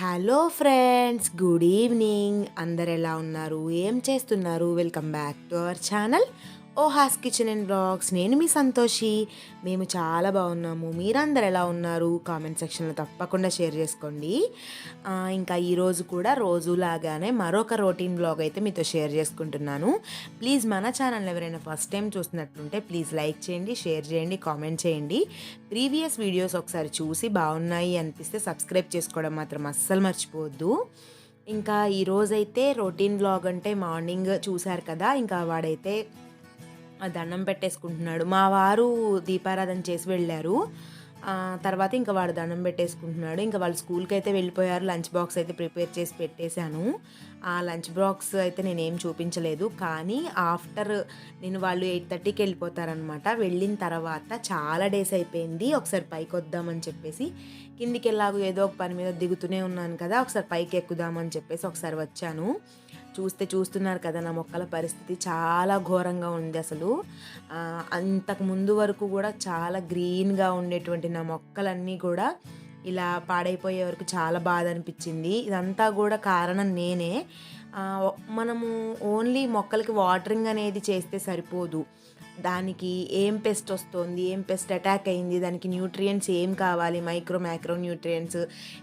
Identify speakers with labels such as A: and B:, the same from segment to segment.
A: Hello friends good evening. అందరు ఎలా ఉన్నారు? ఏం చేస్తున్నారు? Welcome back to our channel. Oh has kitchen and blogs. నేను మీ సంతోషి. మేము చాలా బాగున్నాము. మీరందరు ఎలా ఉన్నారు? కామెంట్ సెక్షన్లో తప్పకుండా షేర్ చేసుకోండి. ఇంకా ఈరోజు కూడా రోజులాగానే మరొక రొటీన్ బ్లాగ్ అయితే మీతో షేర్ చేసుకుంటున్నాను. ప్లీజ్ మన ఛానల్ ఎవరైనా ఫస్ట్ టైం చూస్తున్నట్లుంటే ప్లీజ్ లైక్ చేయండి షేర్ చేయండి కామెంట్ చేయండి. ప్రీవియస్ వీడియోస్ ఒకసారి చూసి బాగున్నాయి అనిపిస్తే సబ్స్క్రైబ్ చేసుకోవడం మాత్రం అస్సలు మర్చిపోవద్దు. ఇంకా ఈరోజైతే రొటీన్ బ్లాగ్ అంటే మార్నింగ్ చూశారు కదా ఇంకా వాడైతే దండం పెట్టేసుకుంటున్నాడు. మా వారు దీపారాధన చేసి వెళ్ళారు. తర్వాత ఇంకా వాడు దండం పెట్టేసుకుంటున్నాడు. ఇంకా వాళ్ళు స్కూల్కి అయితే వెళ్ళిపోయారు. లంచ్ బాక్స్ అయితే ప్రిపేర్ చేసి పెట్టేశాను. ఆ లంచ్ బాక్స్ అయితే నేనేం చూపించలేదు. కానీ ఆఫ్టర్ నేను వాళ్ళు ఎయిట్ థర్టీకి వెళ్ళిపోతారనమాట వెళ్ళిన తర్వాత చాలా డేస్ అయిపోయింది. ఒకసారి పైకి వద్దామని చెప్పేసి కిందికి ఎలాగో ఏదో ఒక పని మీద దిగుతూనే ఉన్నాను కదా. ఒకసారి పైకి ఎక్కుదామని చెప్పేసి ఒకసారి వచ్చాను. చూస్తే చూస్తున్నారు కదా నా మొక్కల పరిస్థితి. చాలా ఘోరంగా ఉంది అసలు. అంతకు ముందు వరకు కూడా చాలా గ్రీన్గా ఉండేటువంటి నా మొక్కలన్నీ కూడా ఇలా పాడైపోయే వరకు చాలా బాధ అనిపించింది. ఇదంతా కూడా కారణం నేనే. మనము ఓన్లీ మొక్కలకి వాటరింగ్ అనేది చేస్తే సరిపోదు. దానికి ఏం పెస్ట్ వస్తుంది ఏం పెస్ట్ అటాక్ అయింది దానికి న్యూట్రియంట్స్ ఏం కావాలి మైక్రో మైక్రో న్యూట్రియంట్స్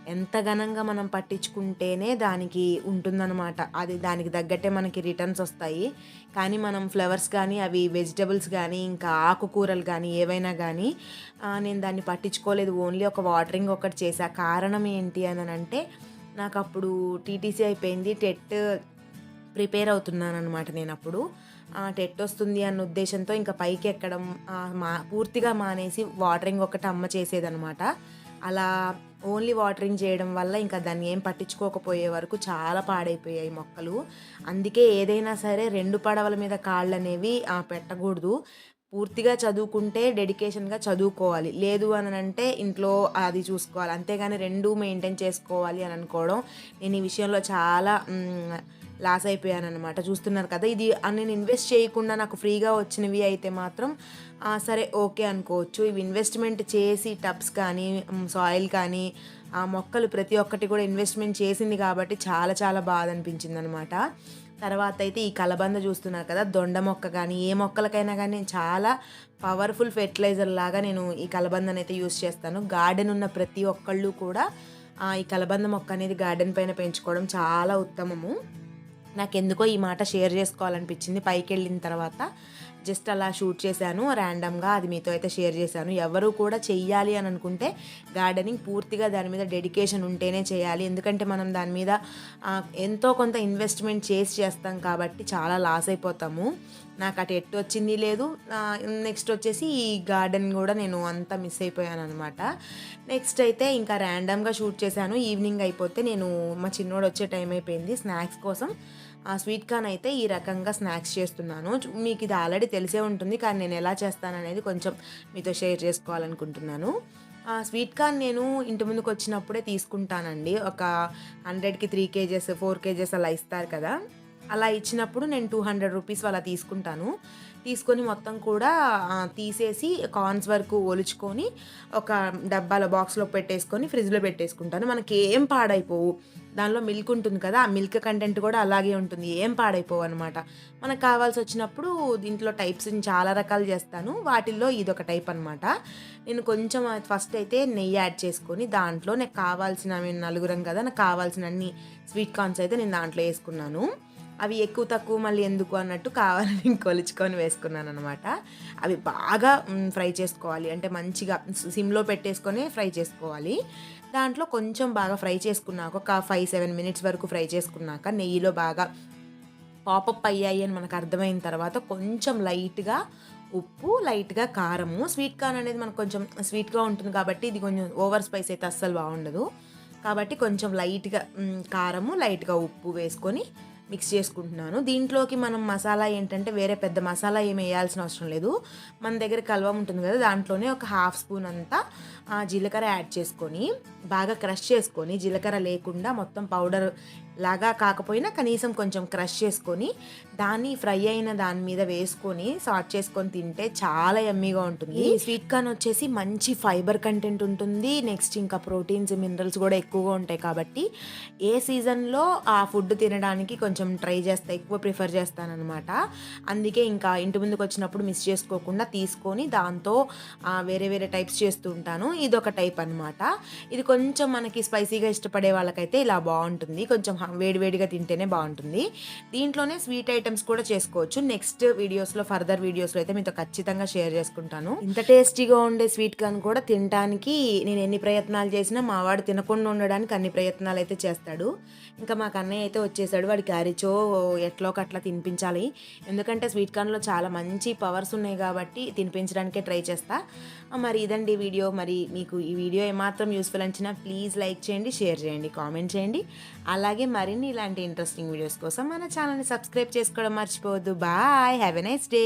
A: ఎంత ఘనంగా మనం పట్టించుకుంటేనే దానికి ఉంటుందన్నమాట. అది దానికి తగ్గట్టే మనకి రిటర్న్స్ వస్తాయి. కానీ మనం ఫ్లవర్స్ కానీ అవి వెజిటబుల్స్ కానీ ఇంకా ఆకుకూరలు కానీ ఏవైనా కానీ నేను దాన్ని పట్టించుకోలేదు. ఓన్లీ ఒక వాటరింగ్ ఒకటి చేసా కారణం ఏంటి అని అంటే నాకు అప్పుడు టీటీసీ అయిపోయింది. టెట్ ప్రిపేర్ అవుతున్నాను అనమాట నేను అప్పుడు టెట్ వస్తుంది అన్న ఉద్దేశంతో ఇంకా పైకి ఎక్కడం మా పూర్తిగా మానేసి వాటరింగ్ ఒకటి అమ్మ చేసేదనమాట అలా ఓన్లీ వాటరింగ్ చేయడం వల్ల ఇంకా దాన్ని ఏం పట్టించుకోకపోయే వరకు చాలా పాడైపోయాయి మొక్కలు. అందుకే ఏదైనా సరే రెండు పడవల మీద కాళ్ళు అనేవి పెట్టకూడదు. పూర్తిగా చదువుకుంటే డెడికేషన్గా చదువుకోవాలి. లేదు అని అంటే ఇంట్లో అది చూసుకోవాలి. అంతేగాని రెండు మెయింటైన్ చేసుకోవాలి అని అనుకోవడం నేను ఈ విషయంలో చాలా లాస్ అయిపోయాను అనమాట చూస్తున్నారు కదా ఇది నేను ఇన్వెస్ట్ చేయకుండా నాకు ఫ్రీగా వచ్చినవి అయితే మాత్రం సరే ఓకే అనుకోవచ్చు. ఇవి ఇన్వెస్ట్మెంట్ చేసి టబ్స్ కానీ సాయిల్ కానీ ఆ మొక్కలు ప్రతి ఒక్కటి కూడా ఇన్వెస్ట్మెంట్ చేసింది కాబట్టి చాలా చాలా బాధ అనిపించింది అనమాట తర్వాత అయితే ఈ కలబంద చూస్తున్నారు కదా దొండ మొక్క కానీ ఏ మొక్కలకైనా కానీ నేను చాలా పవర్ఫుల్ ఫెర్టిలైజర్ లాగా నేను ఈ కలబందనైతే అయితే యూస్ చేస్తాను. గార్డెన్ ఉన్న ప్రతి ఒక్కళ్ళు కూడా ఈ కలబంద మొక్క అనేది గార్డెన్ పైన పెంచుకోవడం చాలా ఉత్తమము. నాకెందుకో ఈ మాట షేర్ చేసుకోవాలనిపించింది. పైకి వెళ్ళిన తర్వాత జస్ట్ అలా షూట్ చేశాను. ర్యాండమ్గా అది మీతో అయితే షేర్ చేశాను. ఎవరు కూడా చెయ్యాలి అని అనుకుంటే గార్డెనింగ్ పూర్తిగా దాని మీద డెడికేషన్ ఉంటేనే చేయాలి. ఎందుకంటే మనం దాని మీద ఎంతో కొంత ఇన్వెస్ట్మెంట్ చేసి చేస్తాం కాబట్టి చాలా లాస్ అయిపోతాము. నాకు అటు ఎట్టు వచ్చింది లేదు. నెక్స్ట్ వచ్చేసి ఈ గార్డెన్ కూడా నేను అంతా మిస్ అయిపోయాను అనమాట నెక్స్ట్ అయితే ఇంకా ర్యాండమ్గా షూట్ చేశాను. ఈవినింగ్ అయిపోతే నేను మా చిన్నోడు వచ్చే టైం అయిపోయింది. స్నాక్స్ కోసం ఆ స్వీట్ కార్న్ అయితే ఈ రకంగా స్నాక్స్ చేస్తున్నాను. మీకు ఇది ఆల్రెడీ తెలిసే ఉంటుంది కానీ నేను ఎలా చేస్తాను అనేది కొంచెం మీతో షేర్ చేసుకోవాలనుకుంటున్నాను. ఆ స్వీట్ కార్న్ నేను ఇంటి ముందుకు వచ్చినప్పుడే తీసుకుంటానండి. ఒక హండ్రెడ్కి త్రీ కేజెస్ ఫోర్ కేజెస్ అలా ఇస్తారు కదా. అలా ఇచ్చినప్పుడు నేను టూ హండ్రెడ్ రూపీస్ అలా తీసుకుంటాను. తీసుకొని మొత్తం కూడా తీసేసి కార్న్స్ వరకు ఒలుచుకొని ఒక డబ్బాలో బాక్స్లో పెట్టేసుకొని ఫ్రిడ్జ్లో పెట్టేసుకుంటాను. మనకి ఏం పాడైపోవు. దానిలో మిల్క్ ఉంటుంది కదా ఆ మిల్క్ కంటెంట్ కూడా అలాగే ఉంటుంది. ఏం పాడైపోవు అనమాట మనకు కావాల్సి వచ్చినప్పుడు దీంట్లో టైప్స్ చాలా రకాలు చేస్తాను. వాటిల్లో ఇది ఒక టైప్ అనమాట నేను కొంచెం ఫస్ట్ అయితే నెయ్యి యాడ్ చేసుకొని దాంట్లో నాకు కావాల్సిన మేము నలుగురం కదా నాకు కావాల్సిన అన్ని స్వీట్ కార్న్స్ అయితే నేను దాంట్లో వేసుకున్నాను. అవి ఎక్కువ తక్కువ మళ్ళీ ఎందుకు అన్నట్టు కావాలని కొలుచుకొని వేసుకున్నాను అనమాట అవి బాగా ఫ్రై చేసుకోవాలి. అంటే మంచిగా సిమ్లో పెట్టేసుకొని ఫ్రై చేసుకోవాలి. దాంట్లో కొంచెం బాగా ఫ్రై చేసుకున్నాక ఒక ఫైవ్ సెవెన్ మినిట్స్ వరకు ఫ్రై చేసుకున్నాక నెయ్యిలో బాగా పాపప్ అయ్యాయి అని మనకు అర్థమైన తర్వాత కొంచెం లైట్గా ఉప్పు లైట్గా కారము. స్వీట్ కార్న్ అనేది మనకు కొంచెం స్వీట్గా ఉంటుంది కాబట్టి ఇది కొంచెం ఓవర్ స్పైస్ అయితే అస్సలు బాగుండదు. కాబట్టి కొంచెం లైట్గా కారము లైట్గా ఉప్పు వేసుకొని మిక్స్ చేసుకుంటున్నాను. దీంట్లోకి మనం మసాలా ఏంటంటే వేరే పెద్ద మసాలా ఏమి వేయాల్సిన అవసరం లేదు. మన దగ్గర కల్వం ఉంటుంది కదా దాంట్లోనే ఒక హాఫ్ స్పూన్ అంతా ఆ, జీలకర్ర యాడ్ చేసుకొని బాగా క్రష్ చేసుకొని జీలకర్ర లేకుండా మొత్తం పౌడర్ లాగా కాకపోయినా కనీసం కొంచెం క్రష్ చేసుకొని దాన్ని ఫ్రై అయిన దాని మీద వేసుకొని సాట్ చేసుకొని తింటే చాలా ఎమ్మీగా ఉంటుంది. స్వీట్ కార్న్ వచ్చేసి మంచి ఫైబర్ కంటెంట్ ఉంటుంది. నెక్స్ట్ ఇంకా ప్రోటీన్స్ మినరల్స్ కూడా ఎక్కువగా ఉంటాయి కాబట్టి ఏ సీజన్లో ఆ ఫుడ్ తినడానికి కొంచెం కొంచెం ట్రై చేస్తా ఎక్కువ ప్రిఫర్ చేస్తానన్నమాట. అందుకే ఇంకా ఇంటి ముందుకు వచ్చినప్పుడు మిస్ చేసుకోకుండా తీసుకొని దాంతో వేరే వేరే టైప్స్ చేస్తూ ఉంటాను. ఇది ఒక టైప్ అన్నమాట. ఇది కొంచెం మనకి స్పైసీగా ఇష్టపడే వాళ్ళకైతే ఇలా బాగుంటుంది. కొంచెం వేడివేడిగా తింటేనే బాగుంటుంది. దీంట్లోనే స్వీట్ ఐటమ్స్ కూడా చేసుకోవచ్చు. నెక్స్ట్ వీడియోస్లో ఫర్దర్ వీడియోస్లో అయితే మీతో ఖచ్చితంగా షేర్ చేసుకుంటాను. ఇంత టేస్టీగా ఉండే స్వీట్ కానీ కూడా తినడానికి నేను ఎన్ని ప్రయత్నాలు చేసినా మా వాడు తినకుండా ఉండడానికి అన్ని ప్రయత్నాలు అయితే చేస్తాడు. ఇంకా మా కన్నయ్య అయితే వచ్చేసాడు వాడి గరిచో ఎట్లోకి అట్లా తినిపించాలి. ఎందుకంటే స్వీట్ కార్న్లో చాలా మంచి పవర్స్ ఉన్నాయి కాబట్టి తినిపించడానికే ట్రై చేస్తా. మరి ఇదండి వీడియో. మరి మీకు ఈ వీడియో ఏమాత్రం యూస్ఫుల్ అంచినా ప్లీజ్ లైక్ చేయండి షేర్ చేయండి కామెంట్ చేయండి. అలాగే మరిన్ని ఇలాంటి ఇంట్రెస్టింగ్ వీడియోస్ కోసం మన ఛానల్ని సబ్స్క్రైబ్ చేసుకోవడం మర్చిపోవద్దు. Bye. Have a nice day.